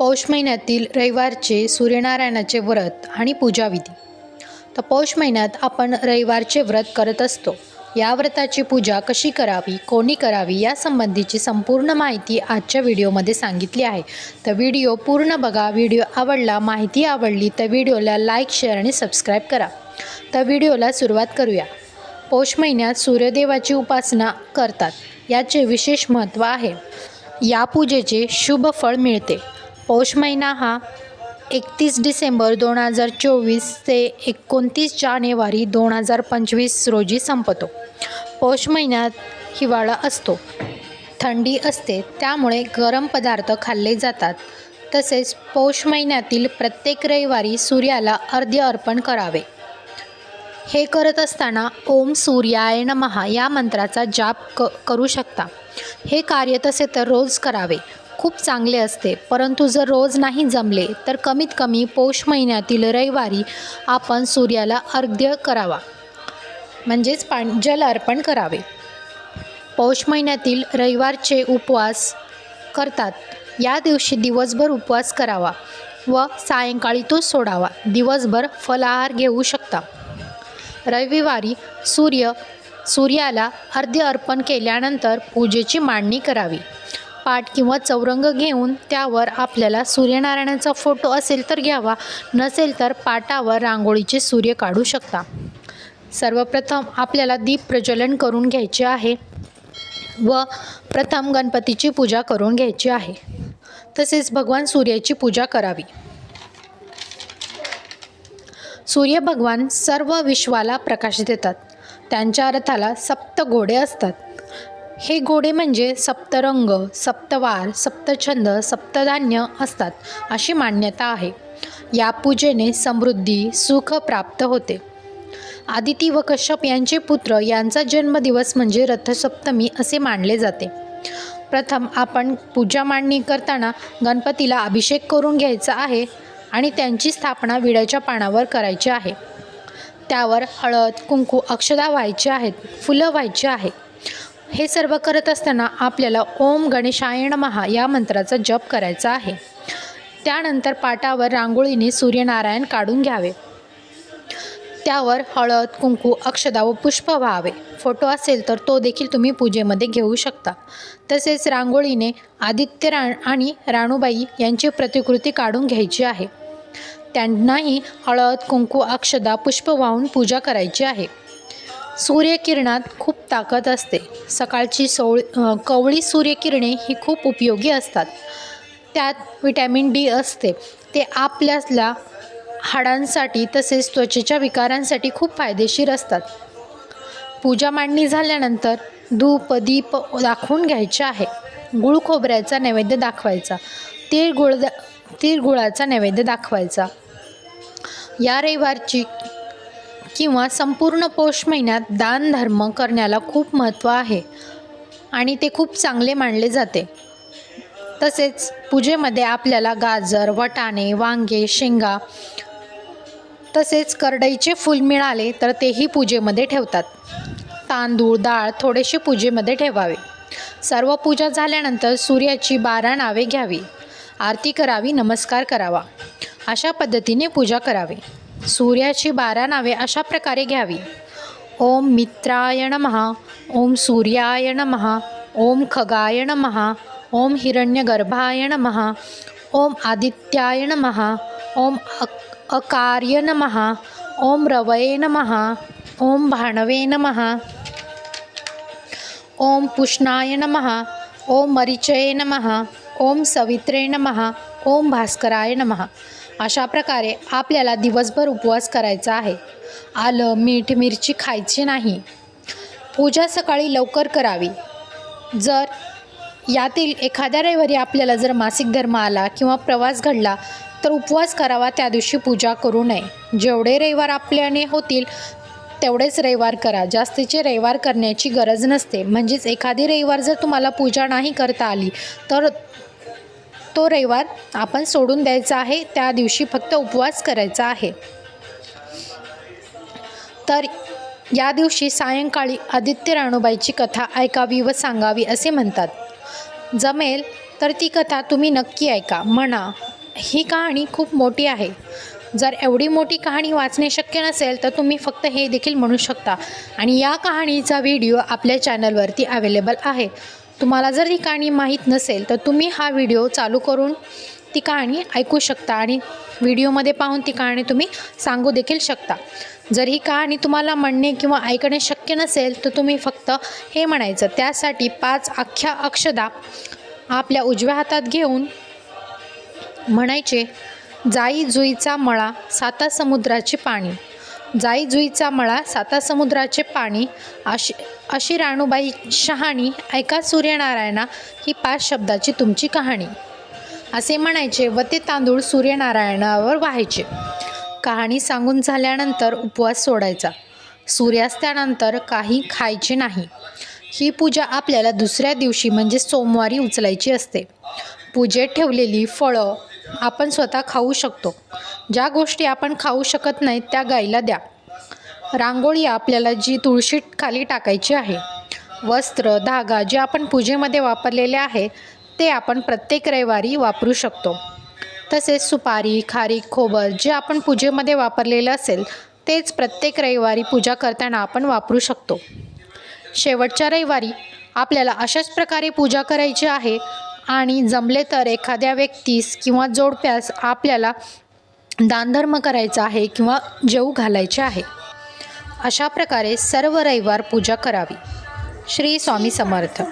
पौष महिन्यातील रविवारचे सूर्यनारायणाचे व्रत आणि पूजाविधी. तर पौष महिन्यात आपण रविवारचे व्रत करत असतो. या व्रताची पूजा कशी करावी कोणी करावी या संबंधीची संपूर्ण माहिती आजच्या व्हिडिओमध्ये सांगितली आहे. तर व्हिडिओ पूर्ण बघा व्हिडिओ आवडला माहिती आवडली तर व्हिडिओला लाईक शेअर आणि सबस्क्राईब करा. तर व्हिडिओला सुरुवात करूया. पौष महिन्यात सूर्यदेवाची उपासना करतात. याचे विशेष महत्त्व आहे. या पूजेचे शुभ फळ मिळते. पौष महिना हा एकतीस डिसेंबर दोन हजार चोवीस ते एकोणतीस जानेवारी दोन हजार पंचवीस रोजी संपतो. पौष महिन्यात हिवाळा असतो. थंडी असते. त्यामुळे गरम पदार्थ खाल्ले जातात. तसेच पौष महिन्यातील प्रत्येक रविवारी सूर्याला अर्ध्य अर्पण करावे. हे करत असताना ओम सूर्याय नमहा या मंत्राचा जाप क करू शकता. हे कार्य तसे तर रोज करावे. खूप चांगले असते. परंतु जर रोज नाही जमले तर कमीत कमी पौष महिन्यातील रविवारी आपण सूर्याला अर्घ्य करावा. म्हणजेच पा जल अर्पण करावे. पौष महिन्यातील रविवारचे उपवास करतात. या दिवशी दिवसभर उपवास करावा व सायंकाळी तो सोडावा. दिवसभर फलाहार घेऊ शकता. रविवारी सूर्य सूर्याला अर्ध्य अर्पण केल्यानंतर पूजेची मांडणी करावी. पाट किंवा चौरंग घेऊन त्यावर आपल्याला सूर्यनारायणाचा फोटो असेल तर घ्यावा नसेल तर पाटावर रांगोळीचे सूर्य काढू शकता. सर्वप्रथम आपल्याला दीप प्रज्वलन करून घ्यायचे आहे व प्रथम गणपतीची पूजा करून घ्यायची आहे. तसेच भगवान सूर्याची पूजा करावी. सूर्य भगवान सर्व विश्वाला प्रकाश देतात. त्यांच्या रथाला सप्त घोडे असतात. हे घोडे म्हणजे सप्तरंग सप्तवार सप्तछंद सप्तधान्य असतात अशी मान्यता आहे. या पूजेने समृद्धी सुख प्राप्त होते. आदिती व कश्यप यांचे पुत्र यांचा जन्मदिवस म्हणजे रथसप्तमी असे मानले जाते. प्रथम आपण पूजा मांडणी करताना गणपतीला अभिषेक करून घ्यायचा आहे आणि त्यांची स्थापना विड्याच्या पानावर करायची आहे. त्यावर हळद कुंकू अक्षदा व्हायचे आहेत फुलं व्हायची आहे. हे सर्व करत असताना आपल्याला ओम गणेशायण महा या मंत्राचा जप करायचा आहे. त्यानंतर पाटावर रांगोळीने सूर्यनारायण काढून घ्यावे. त्यावर हळद कुंकू अक्षदा व पुष्प व्हावे. फोटो असेल तर तो देखील तुम्ही पूजेमध्ये घेऊ शकता. तसेच रांगोळीने आदित्य रा आणि राणूबाई यांची प्रतिकृती काढून घ्यायची आहे. त्यांनाही हळद कुंकू अक्षदा पुष्प वाहून पूजा करायची आहे. सूर्यकिरणात खूप ताकद असते. सकाळची सोळ कवळी सूर्यकिरणे ही खूप उपयोगी असतात. त्यात विटॅमिन डी असते. ते आपल्याला हाडांसाठी तसेच त्वचेच्या विकारांसाठी खूप फायदेशीर असतात. पूजा मांडणी झाल्यानंतर धूप दीप दाखवून घ्यायचे आहे. गुळ खोबऱ्याचा नैवेद्य दाखवायचा. तीळ गुळ तीळ गुळाचा नैवेद्य दाखवायचा. या रविवारची किंवा संपूर्ण पौष महिन्यात दान धर्म करण्याला खूप महत्त्व आहे आणि ते खूप चांगले मानले जाते. तसेच पूजेमध्ये आपल्याला गाजर वटाणे वांगे शेंगा तसेच करडईचे फूल मिळाले तर तेही पूजेमध्ये ठेवतात. तांदूळ डाळ थोडेसे पूजेमध्ये ठेवावे. सर्व पूजा झाल्यानंतर सूर्याची बारा नावे घ्यावी. आरती करावी नमस्कार करावा. अशा पद्धतीने पूजा करावी. सूर्याची बारा नावे अशा प्रकारे घ्यावी ओम मित्राय महा ओम सूर्याय महा ओम खगाय महा ओम हिरण्यगर्भाय महा ओम आदित्याय महा ओम अक अकार्य महा ओम रवये महा ओम भाणवे नमः ओम पुष्णाय महा ओम मरिचये नमः ओम सवित्रे नमः ओम भास्कराय नमः अशा प्रकारे आपल्याला दिवसभर उपवास करायचा आहे. आलं मीठ मिरची खायची नाही. पूजा सकाळी लवकर करावी. जर यातील एखाद्या रविवारी आपल्याला जर मासिक धर्म आला किंवा प्रवास घडला तर उपवास करावा त्या दिवशी पूजा करू नये. जेवढे रविवार आपल्याने होतील तेवढेच रविवार करा. जास्तीचे रविवार करण्याची गरज नसते. म्हणजेच एखादी रविवार जर तुम्हाला पूजा नाही करता आली तर तो रविवार आपण सोडून द्यायचा आहे त्या दिवशी फक्त उपवास करायचा आहे. तर या दिवशी सायंकाळी आदित्य राणूबाईची कथा ऐकावी व सांगावी असे म्हणतात. जमेल तर ती कथा तुम्ही नक्की ऐका म्हणा ही कहाणी खूप मोठी आहे. जर एवढी मोठी कहाणी वाचणे शक्य नसेल तर तुम्ही फक्त हे देखील म्हणू शकता. आणि या कहाणीचा व्हिडिओ आपल्या चॅनलवरती अवेलेबल आहे. तुम्हाला जर ही कहाणी माहीत नसेल तर तुम्ही हा व्हिडिओ चालू करून ती कहाणी ऐकू शकता आणि व्हिडिओमध्ये पाहून ती कहाणी तुम्ही सांगू देखील शकता. जर ही कहाणी तुम्हाला म्हणणे किंवा ऐकणे शक्य नसेल तर तुम्ही फक्त हे म्हणायचं त्यासाठी पाच अख्ख्या अक्षदा आपल्या उजव्या हातात घेऊन म्हणायचे जाई जुईचा मळा साता समुद्राचे पाणी जाई जुईचा मळा साता समुद्राचे पाणी अशी अशी राणूबाई शहाणी ऐका सूर्यनारायणा ही पाच शब्दाची तुमची कहाणी. असे म्हणायचे व ते तांदूळ सूर्यनारायणावर व्हायचे. कहाणी सांगून झाल्यानंतर उपवास सोडायचा. सूर्यास्तानंतर काही खायचे नाही. ही पूजा आपल्याला दुसऱ्या दिवशी म्हणजे सोमवारी उचलायची असते. पूजेत ठेवलेली फळं आपण स्वतः खाऊ शकतो. ज्या गोष्टी आपण खाऊ शकत नाहीत त्या गाईला द्या. रांगोळी आपल्याला जी तुळशी खाली टाकायची आहे वस्त्र धागा जे आपण पूजेमध्ये वापरलेले आहे ते आपण प्रत्येक रविवारी वापरू शकतो. तसेच सुपारी खारीक खोबर जे आपण पूजेमध्ये वापरलेलं असेल तेच प्रत्येक रविवारी पूजा करताना आपण वापरू शकतो. शेवटच्या रविवारी आपल्याला अशाच प्रकारे पूजा करायची आहे आणि जमले तर एखाद्या व्यक्तीस किंवा जोडप्यास आपल्याला दानधर्म करायचा आहे किंवा जेऊ घालायचे आहे. अशा प्रकारे सर्व रविवार पूजा करावी. श्री स्वामी समर्थ.